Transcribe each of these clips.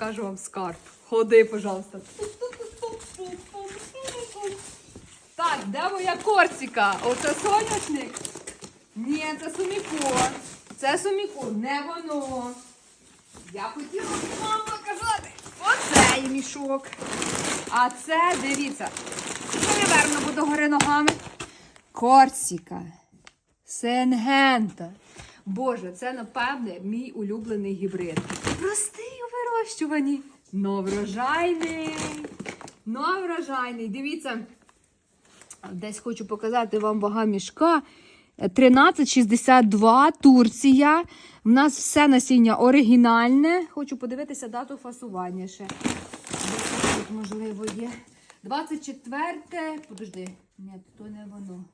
покажу вам скарб. Ходи, пожалуйста. Так, де моя корсика? Оце соняшник? Ні, це суміко. Це суміко, не воно. Я хотіла вам показати. Оцей мішок. А це, дивіться, переверну буду гори ногами. Корсіка. Сенгента. Боже, це, напевне, мій улюблений гібрид. Простий у вирощуванні. Но врожайний. Дивіться, десь хочу показати вам вага мішка. 1362 Турція. В нас все насіння оригінальне. Хочу подивитися дату фасування ще. Тут, можливо, є. 24. Подожди. Ні, то не воно.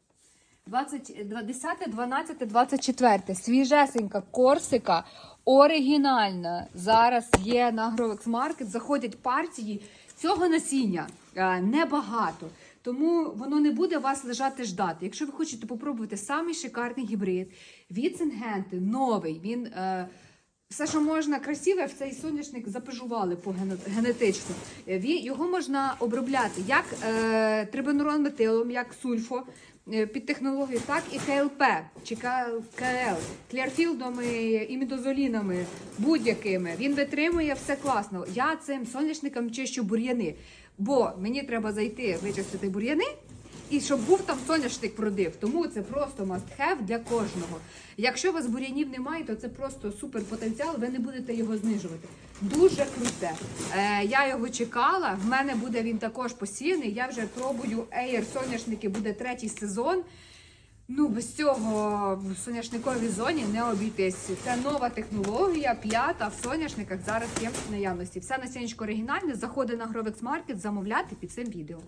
20, 10, 12, 24. Свіжесенька корсика, оригінальна. Зараз є на Agrovex Market, заходять партії цього насіння е, небагато. Тому воно не буде вас лежати ждати. Якщо ви хочете попробувати самий шикарний гібрид від Сингенти, новий, він. Е, все, що можна красиве, в цей соняшник запежували по гене- генетично. Е, його можна обробляти як е, трибенурон метилом, як сульфо під технологію, так і КЛП чи КЛ, клярфілдами, імідозолінами, будь-якими. Він витримує все класно. Я цим соняшником чищу бур'яни, бо мені треба зайти вичистити бур'яни. І щоб був там соняшник продив. Тому це просто must have для кожного. Якщо у вас бур'янів немає, то це просто супер потенціал, ви не будете його знижувати. Дуже круте. Е, я його чекала. В мене буде він також посіяний. Я вже пробую Air соняшники, буде третій сезон. Ну, без цього в соняшниковій зоні не обійтись. Це нова технологія, п'ята в соняшниках зараз є в наявності. Все насіннячко оригінальне. Заходи на Grovex Market, замовляти під цим відео.